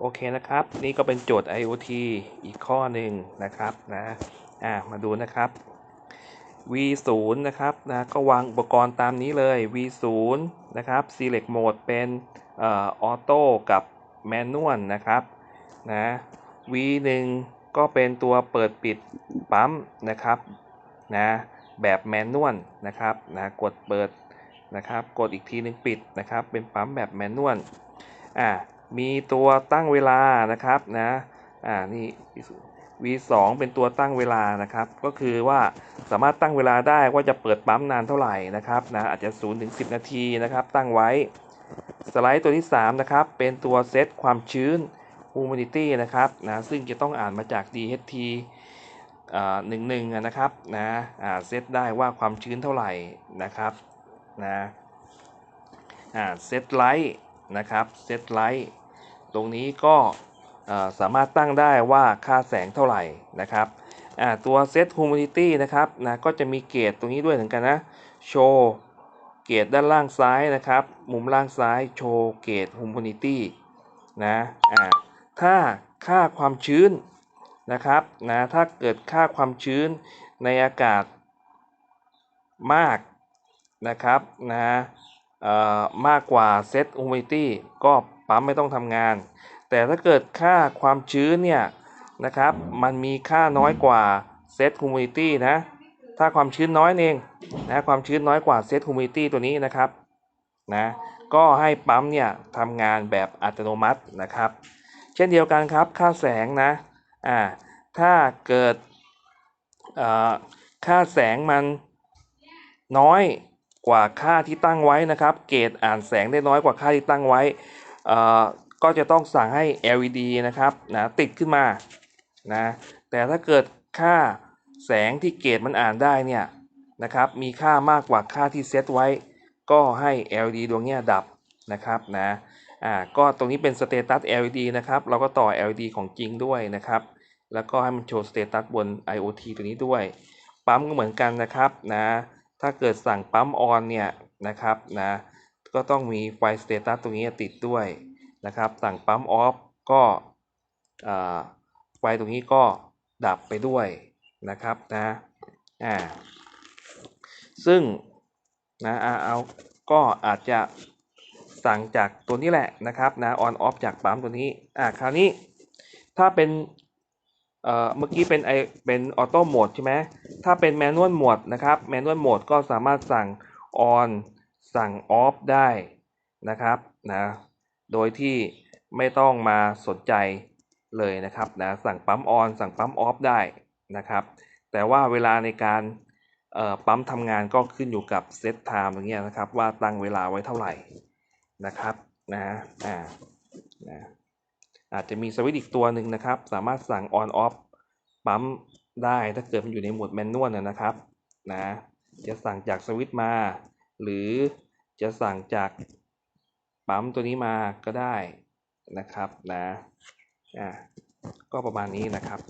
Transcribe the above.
โอเคนะครับ นี่ก็เป็นโจทย์ IoT อีกข้อหนึ่งนะครับนะอ่ามาดูนะครับ V0 นะครับนะก็วางอุปกรณ์ตามนี้เลย V0 นะครับ Select Mode เป็นเอ่อออโต้กับ Manual นะครับนะ V1 ก็เป็นตัวเปิดปิดปั๊มนะครับนะแบบแมนนวลนะครับนะกดเปิดนะครับ กดอีกทีหนึงปิดนะครับ เป็นปั๊มแบบแมนนวลอ่า มีตัวตั้งเวลานะครับนะอ่านี่ V2 เป็นตัวตั้งเวลานะครับ ก็คือว่าสามารถตั้งเวลาได้ว่าจะเปิดปั๊มนานเท่าไหร่นะครับนะอาจจะ0ถึง10 นาทีนะครับ ตั้งไว้ สไลด์ตัวที่3นะครับเป็นตัวเซตความชื้น humidity นะครับนะซึ่งจะต้องอ่านมาจาก DHT หนึ่งหนึ่งนะครับนะอ่าเซตได้ว่าความชื้นเท่าไหร่นะครับนะอ่าเซตไลท์ นะครับเซตไลท์ตรงนี้ก็สามารถตั้งได้ว่าค่าแสงเท่าไหร่นะครับตัวเซต humidity นะครับนะก็จะมีเกจตรงนี้ด้วยเหมือนกันนะโชว์เกจด้านล่างซ้ายนะครับ มุมล่างซ้ายโชว์เกจ humidity นะอ่าถ้าค่าความชื้นนะครับนะถ้าเกิดค่าความชื้นในอากาศมากนะครับนะ มากกว่าเซต humidity ก็ปั๊มไม่ต้องทำงาน แต่ถ้าเกิดค่าความชื้นเนี่ยนะครับ มันมีค่าน้อยกว่าเซต humidity นะ ถ้าความชื้นน้อยเองนะความชื้นน้อยกว่าเซต humidity ตัวนี้นะครับนะก็ให้ปั๊มเนี่ยทำงานแบบอัตโนมัตินะครับ เช่นเดียวกันครับค่าแสงนะอ่าถ้าเกิดค่าแสงมันน้อย กว่าค่าที่ตั้งไว้นะครับ เกรดอ่านแสงได้น้อยกว่าค่าที่ตั้งไว้ ก็จะต้องสั่งให้ LED นะครับนะติดขึ้นมานะแต่ถ้าเกิดค่าแสงที่เกรดมันอ่านได้เนี่ยนะครับมีค่ามากกว่าค่าที่เซตไว้ ก็ให้ LED ดวงนี้ดับนะครับนะอ่าก็ตรงนี้เป็นสเตตัส LED นะครับ เราก็ต่อ LED ของจริงด้วยนะครับ แล้วก็ให้มันโชว์สเตตัสบน IoT ตัวนี้ด้วย ปั๊มก็เหมือนกันนะครับนะ ถ้าเกิดสั่งปั๊มออนเนี่ยนะครับนะก็ต้องมีไฟสเตตัสตรงนี้ติดด้วยนะครับ สั่งปั๊มออฟก็ไฟตรงนี้ก็ดับไปด้วยนะครับนะอ่าซึ่งนะเอาก็อาจจะสั่งจากตัวนี้แหละนะครับนะออนออฟจากปั๊มตัวนี้อ่าคราวนี้ถ้าเป็น เอ่อเมื่อกี้เป็นไอเป็นออโต้โหมดใช่ไหมถ้าเป็นแมนนวลโหมดนะครับแมนนวลโหมดก็สามารถสั่งออนสั่งออฟได้นะครับนะโดยที่ไม่ต้องมาสนใจเลยนะครับนะสั่งปั๊มออนสั่งปั๊มออฟได้นะครับ แต่ว่าเวลาในการปั๊มทำงานก็ขึ้นอยู่กับเซตไทม์อย่างเงี้ยนะครับ ว่าตั้งเวลาไว้เท่าไหร่นะครับนะอ่านะ อาจจะมีสวิตช์อีกตัวหนึ่งนะครับ สามารถสั่ง on off ปั๊มได้ถ้าเกิดมันอยู่ในโหมดแมนนวลนะครับนะจะสั่งจากสวิตช์มา หรือจะสั่งจากปั๊มตัวนี้มาก็ได้นะครับนะอ่าก็ประมาณนี้นะครับ